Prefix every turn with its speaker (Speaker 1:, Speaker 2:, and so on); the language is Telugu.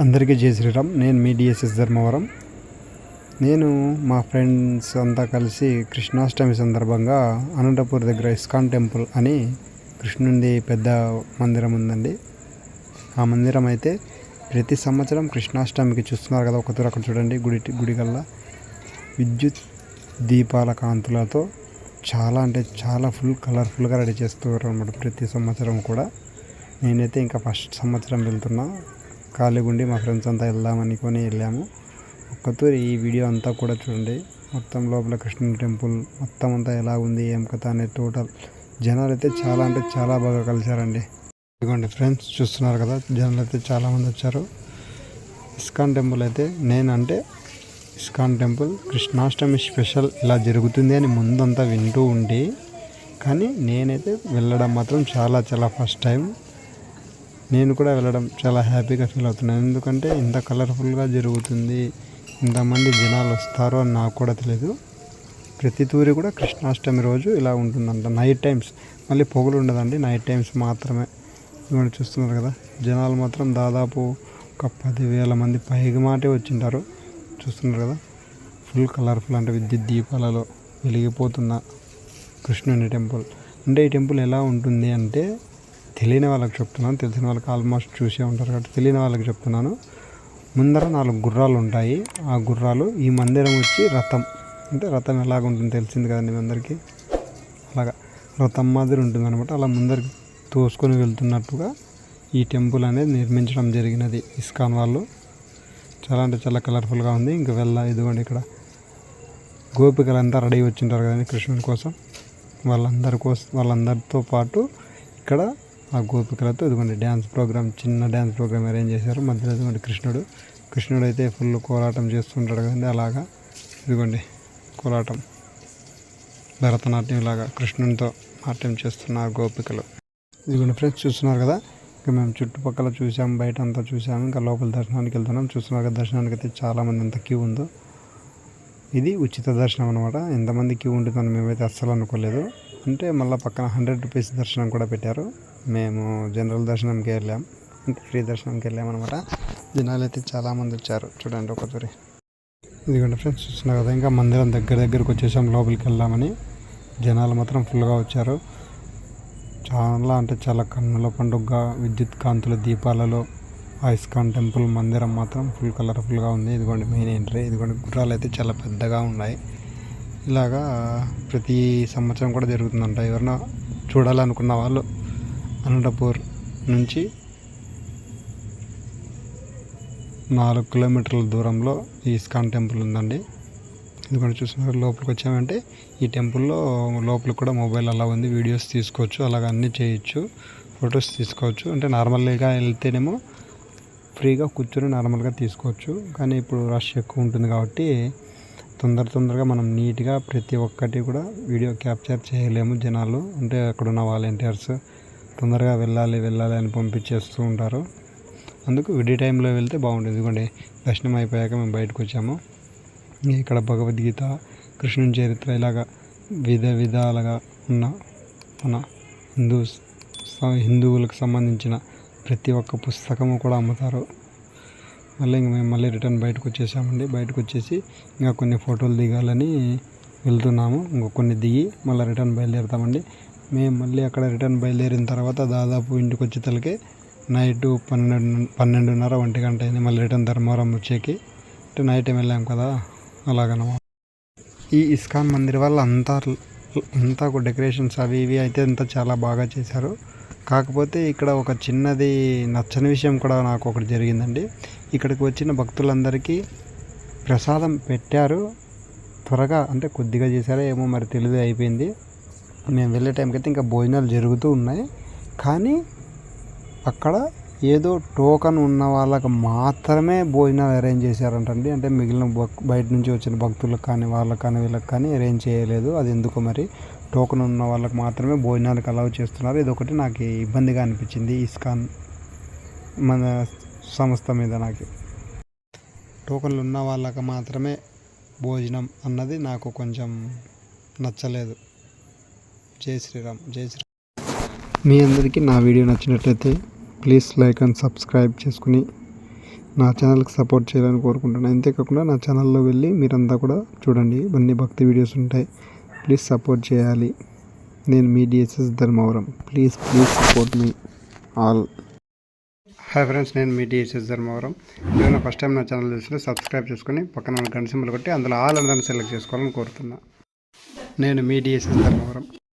Speaker 1: అందరికీ జై శ్రీరామ్. నేను మీ డిఎస్ఎస్ ధర్మవరం. నేను మా ఫ్రెండ్స్ అంతా కలిసి కృష్ణాష్టమి సందర్భంగా అనంతపూర్ దగ్గర ఇస్కాన్ టెంపుల్ అని కృష్ణుడి పెద్ద మందిరం ఉందండి. ఆ మందిరం అయితే ప్రతి సంవత్సరం కృష్ణాష్టమికి చూస్తున్నారు కదా ఒకతూరు అక్కడ చూడండి గుడి గుడి కల్లా విద్యుత్ దీపాల కాంతులతో చాలా అంటే చాలా ఫుల్ కలర్ఫుల్గా రెడీ చేస్తున్నారు అనమాట ప్రతి సంవత్సరం కూడా. నేనైతే ఇంకా ఫస్ట్ సంవత్సరం వెళ్తున్నా. ఖాళీగా ఉండి మా ఫ్రెండ్స్ అంతా వెళ్దామని కొని వెళ్ళాము. ఒక్కతూరి ఈ వీడియో అంతా కూడా చూడండి. మొత్తం లోపల కృష్ణ టెంపుల్ మొత్తం అంతా ఎలా ఉంది ఏం కథ అనేది టోటల్ జనాలు అయితే చాలా అంటే చాలా బాగా కలిశారండి. ఇదిగోండి ఫ్రెండ్స్ చూస్తున్నారు కదా జనాలు అయితే చాలామంది వచ్చారు. ఇస్కాన్ టెంపుల్ అయితే నేనంటే ఇస్కాన్ టెంపుల్ కృష్ణాష్టమి స్పెషల్ ఇలా జరుగుతుంది అని ముందంతా వింటూ ఉండి కానీ నేనైతే వెళ్ళడం మాత్రం చాలా చాలా ఫస్ట్ టైం. నేను కూడా వెళ్ళడం చాలా హ్యాపీగా ఫీల్ అవుతున్నాను. ఎందుకంటే ఇంత కలర్ఫుల్గా జరుగుతుంది ఇంతమంది జనాలు వస్తారు అని నాకు కూడా తెలియదు ప్రతి తూరి కూడా కృష్ణాష్టమి రోజు ఇలా ఉంటుందంట. నైట్ టైమ్స్ మళ్ళీ పొగలు ఉండదండి. నైట్ టైమ్స్ మాత్రమే. ఇవన్నీ చూస్తున్నారు కదా? జనాలు మాత్రం దాదాపు ఒక పదివేల మంది పైగా మాటే వచ్చింటారు. చూస్తున్నారు కదా? ఫుల్ కలర్ఫుల్ అంటే విద్యుత్ దీపాలలో వెలిగిపోతున్న కృష్ణుని టెంపుల్. అంటే ఈ టెంపుల్ ఎలా ఉంటుంది అంటే తెలియని వాళ్ళకి చెప్తున్నాను. తెలిసిన వాళ్ళకి ఆల్మోస్ట్ చూసే ఉంటారు కాబట్టి తెలియని వాళ్ళకి చెప్తున్నాను. ముందర నాలుగు గుర్రాలు ఉంటాయి. ఆ గుర్రాలు ఈ మందిరం వచ్చి రథం. అంటే రథం ఎలాగ ఉంటుంది తెలిసింది కదండి మీ అందరికీ? అలాగా రథం మాదిరి ఉంటుంది అనమాట అలా ముందరికి తోసుకొని వెళ్తున్నట్టుగా ఈ టెంపుల్ అనేది నిర్మించడం జరిగినది ఇస్కాన్ వాళ్ళు. చాలా అంటే చాలా కలర్ఫుల్గా ఉంది. ఇంకా వెళ్ళా ఇదిగోండి ఇక్కడ. గోపికలంతా రెడీ వచ్చింటారు కదండి కృష్ణుడి కోసం. వాళ్ళందరి కోసం వాళ్ళందరితో పాటు ఇక్కడ ఆ గోపికలతో ఇదిగోండి డ్యాన్స్ ప్రోగ్రామ్ చిన్న డ్యాన్స్ ప్రోగ్రామ్ అరేంజ్ చేశారు. మధ్యలో ఇదిగోండి కృష్ణుడు. కృష్ణుడు అయితే ఫుల్ కోలాటం చేస్తుంటాడు కదండి అలాగా. ఇదిగోండి కోలాటం. భరతనాట్యం లాగా కృష్ణునితో నాట్యం చేస్తున్నారు ఆ గోపికలు ఇదిగోండి ఫ్రెండ్స్ చూస్తున్నారు కదా? ఇంకా మేము చుట్టుపక్కల చూసాం బయట అంతా చూసాము ఇంకా లోపల దర్శనానికి వెళ్తున్నాం. చూస్తున్నారు కదా దర్శనానికి అయితే చాలామంది ఎంత క్యూ ఉందో. ఇది ఉచిత దర్శనం అనమాట ఎంతమంది క్యూ ఉంటుందని మేమైతే అస్సలు అనుకోలేదు. అంటే మళ్ళీ పక్కన హండ్రెడ్ రూపీస్ దర్శనం కూడా పెట్టారు. మేము జనరల్ దర్శనంకి వెళ్ళాం అంటే ఫ్రీ దర్శనంకి వెళ్ళాం అనమాట జనాలు అయితే చాలామంది వచ్చారు. చూడండి ఒకసారి. ఇదిగోండి ఫ్రెండ్స్ చూస్తున్నారు కదా ఇంకా మందిరం దగ్గర దగ్గరకు వచ్చేసాం లోపలికి వెళ్దామని. జనాలు మాత్రం ఫుల్గా వచ్చారు. చాలా అంటే చాలా కన్నుల పండుగ విద్యుత్ కాంతుల దీపాలలో ఐస్కాన్ టెంపుల్ మందిరం మాత్రం ఫుల్ కలర్ఫుల్గా ఉంది. ఇదిగోండి మెయిన్ ఎంట్రీ. ఇదిగోండి గుర్రాలు అయితే చాలా పెద్దగా ఉన్నాయి. ఇలాగా ప్రతి సంవత్సరం కూడా జరుగుతుందంట. ఎవరైనా చూడాలనుకున్న వాళ్ళు అనంతపూర్ నుంచి నాలుగు కిలోమీటర్ల దూరంలో ఈ ఇస్కాన్ టెంపుల్ ఉందండి. ఎందుకంటే చూస్తున్నారు లోపలికి వచ్చామంటే ఈ టెంపుల్లో లోపలికి కూడా మొబైల్ అలా ఉంది. వీడియోస్ తీసుకోవచ్చు అలాగ అన్నీ చేయొచ్చు ఫొటోస్ తీసుకోవచ్చు. అంటే నార్మల్గా వెళ్తేనేమో ఫ్రీగా కూర్చొని నార్మల్గా తీసుకోవచ్చు. కానీ ఇప్పుడు రష్ ఎక్కువ ఉంటుంది కాబట్టి తొందర తొందరగా మనం నీట్గా ప్రతి ఒక్కటి కూడా వీడియో క్యాప్చర్ చేయలేము జనాలు. అంటే అక్కడ ఉన్న వాలంటీర్స్ తొందరగా వెళ్ళాలి వెళ్ళాలి అని పంపించేస్తూ ఉంటారు. అందుకు విడి టైంలో వెళ్తే బాగుంటుంది. ఇదిగోండి దర్శనం అయిపోయాక మేము బయటకు వచ్చాము. ఇక్కడ భగవద్గీత కృష్ణుని చరిత్ర ఇలాగా విధ విధాలుగా ఉన్న మన హిందూ హిందువులకు సంబంధించిన ప్రతి ఒక్క పుస్తకము కూడా అమ్ముతారు. మళ్ళీ ఇంక మేము మళ్ళీ రిటర్న్ బయటకు వచ్చేసామండి. బయటకు వచ్చేసి ఇంకా కొన్ని ఫోటోలు దిగాలని వెళ్తున్నాము. ఇంకా కొన్ని దిగి మళ్ళీ రిటర్న్ బయలుదేరుతామండి. మేము మళ్ళీ అక్కడ రిటర్న్ బయలుదేరిన తర్వాత దాదాపు ఇంటికి వచ్చేతలకి నైట్ పన్నెండు పన్నెండున్నర ఒంటి గంట అయింది మళ్ళీ రిటర్న్ ధర్మవరం వచ్చేకి. అంటే నైట్ టైం వెళ్ళాం కదా అలాగనమాట. ఈ ఇస్కాన్ మందిర్ వల్ల అంతా అంతా డెకరేషన్స్ అవి ఇవి అయితే అంతా చాలా బాగా చేశారు. కాకపోతే ఇక్కడ ఒక చిన్నది నచ్చని విషయం కూడా నాకు ఒకటి జరిగిందండి. ఇక్కడికి వచ్చిన భక్తులందరికీ ప్రసాదం పెట్టారు. త్వరగా అంటే కొద్దిగా చేశారో ఏమో మరి తెలివి అయిపోయింది. మేము వెళ్ళే టైంకి అయితే ఇంకా భోజనాలు జరుగుతూ ఉన్నాయి. కానీ అక్కడ ఏదో టోకన్ ఉన్న వాళ్ళకి మాత్రమే భోజనాలు అరేంజ్ చేశారంటండి అంటే మిగిలిన బయట నుంచి వచ్చిన భక్తులకు కానీ వాళ్ళకి కానీ వీళ్ళకి కానీ అరేంజ్ చేయలేదు. అది ఎందుకో మరి టోకన్ ఉన్న వాళ్ళకి మాత్రమే భోజనాలకు అలౌ చేస్తున్నారు. ఇది ఒకటి నాకు ఇబ్బందిగా అనిపించింది ఇస్కాన్ మన సంస్థ మీద నాకు. టోకన్లు ఉన్న వాళ్ళకి మాత్రమే భోజనం అన్నది నాకు కొంచెం నచ్చలేదు. జై శ్రీరామ్ జై శ్రీరామ్. మీ అందరికీ నా వీడియో నచ్చినట్లయితే ప్లీజ్ లైక్ అండ్ సబ్స్క్రైబ్ చేసుకుని నా ఛానల్కి సపోర్ట్ చేయాలని కోరుకుంటున్నాను అంతేకాకుండా నా ఛానల్లో వెళ్ళి మీరంతా కూడా చూడండి. ఇవన్నీ భక్తి వీడియోస్ ఉంటాయి. ప్లీజ్ సపోర్ట్ చేయాలి. నేను మీ DSS Dharmavaram. Please please support me all. Hi friends నేను మీ డిఎస్ఎస్ ధర్మవరం. ఏమైనా ఫస్ట్ టైం నా ఛానల్ చూస్తే సబ్స్క్రైబ్ చేసుకొని పక్కన గంట సింబల్ కొట్టి అందులో ఆల్ అందరిని సెలెక్ట్ చేసుకోవాలని కోరుతున్నా. నేను మీ డిఎస్ఎస్ ధర్మవరం.